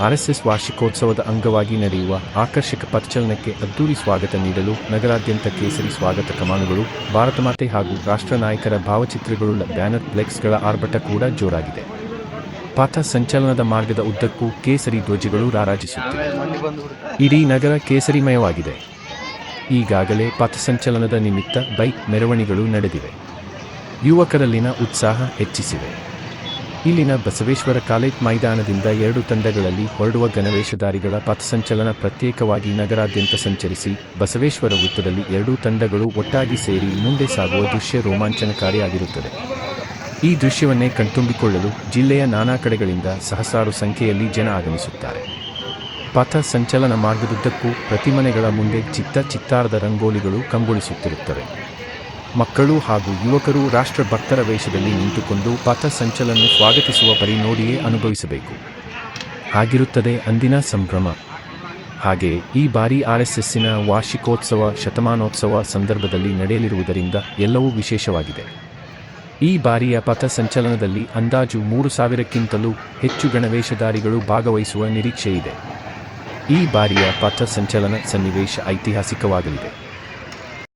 RSS ವಾರ್ಷಿಕೋತ್ಸವದ ಅಂಗವಾಗಿ ನಡೆಯುವ ಆಕರ್ಷಕ ಪಥಚಲನಕ್ಕೆ ಅದ್ದೂರಿ ಸ್ವಾಗತ ನೀಡಲು ನಗರಾದ್ಯಂತ ಕೇಸರಿ ಸ್ವಾಗತ ಕಮಾನುಗಳು ಭಾರತಮಾತೆ ಹಾಗೂ ರಾಷ್ಟ್ರ ನಾಯಕರ ಭಾವಚಿತ್ರಗಳುಳ್ಳ ಬ್ಯಾನರ್ ಫ್ಲೆಕ್ಸ್ಗಳ ಆರ್ಭಟ ಕೂಡ ಜೋರಾಗಿದೆ. ಪಥ ಸಂಚಲನದ ಮಾರ್ಗದ ಉದ್ದಕ್ಕೂ ಕೇಸರಿ ಧ್ವಜಗಳು ರಾರಾಜಿಸುತ್ತಿವೆ. ಇಡೀ ನಗರ ಕೇಸರಿಮಯವಾಗಿದೆ. ಈಗಾಗಲೇ ಪಥಸಂಚಲನದ ನಿಮಿತ್ತ ಬೈಕ್ ಮೆರವಣಿಗಳು ನಡೆದಿವೆ. ಯುವಕರಲ್ಲಿನ ಉತ್ಸಾಹ ಹೆಚ್ಚಿಸಿವೆ ಇಲ್ಲಿನ ಬಸವೇಶ್ವರ ಕಾಲೇಜ್ ಮೈದಾನದಿಂದ ಎರಡು ತಂಡಗಳಲ್ಲಿ ಹೊರಡುವ ಗಣವೇಶಧಾರಿಗಳ ಪಥಸಂಚಲನ ಪ್ರತ್ಯೇಕವಾಗಿ ನಗರಾದ್ಯಂತ ಸಂಚರಿಸಿ ಬಸವೇಶ್ವರ ವೃತ್ತದಲ್ಲಿ ಎರಡೂ ತಂಡಗಳು ಒಟ್ಟಾಗಿ ಸೇರಿ ಮುಂದೆ ಸಾಗುವ ದೃಶ್ಯ ರೋಮಾಂಚನಕಾರಿಯಾಗಿರುತ್ತದೆ ಈ ದೃಶ್ಯವನ್ನೇ ಕಣ್ತುಂಬಿಕೊಳ್ಳಲು ಜಿಲ್ಲೆಯ ನಾನಾ ಕಡೆಗಳಿಂದ ಸಹಸ್ರಾರು ಸಂಖ್ಯೆಯಲ್ಲಿ ಜನ ಆಗಮಿಸುತ್ತಾರೆ. ಪಥ ಸಂಚಲನ ಮಾರ್ಗದುದ್ದಕ್ಕೂ ಪ್ರತಿಮನೆಗಳ ಮುಂದೆ ಚಿತ್ತ ಚಿತ್ತಾರದ ರಂಗೋಲಿಗಳು ಕಂಗೊಳಿಸುತ್ತಿರುತ್ತವೆ. ಮಕ್ಕಳು ಹಾಗೂ ಯುವಕರು ರಾಷ್ಟ್ರ ಭಕ್ತರ ವೇಷದಲ್ಲಿ ನಿಂತುಕೊಂಡು ಪಥ ಸಂಚಲನ ಸ್ವಾಗತಿಸುವ ಪರಿ ನೋಡಿಯೇ ಅನುಭವಿಸಬೇಕು. ಹಾಗಿರುತ್ತದೆ ಅಂದಿನ ಸಂಭ್ರಮ. ಹಾಗೆ ಈ ಬಾರಿ ಆರ್ಎಸ್ಎಸ್ಸಿನ ವಾರ್ಷಿಕೋತ್ಸವ, ಶತಮಾನೋತ್ಸವ ಸಂದರ್ಭದಲ್ಲಿ ನಡೆಯಲಿರುವುದರಿಂದ ಎಲ್ಲವೂ ವಿಶೇಷವಾಗಿದೆ. ಈ ಬಾರಿಯ ಪಥ ಸಂಚಲನದಲ್ಲಿ ಅಂದಾಜು ಮೂರು ಸಾವಿರಕ್ಕಿಂತಲೂ ಹೆಚ್ಚು ಗಣವೇಷಧಾರಿಗಳು ಭಾಗವಹಿಸುವ ನಿರೀಕ್ಷೆಯಿದೆ. ಈ ಬಾರಿಯ ಪಥ ಸಂಚಲನ ಸನ್ನಿವೇಶ ಐತಿಹಾಸಿಕವಾಗಲಿದೆ.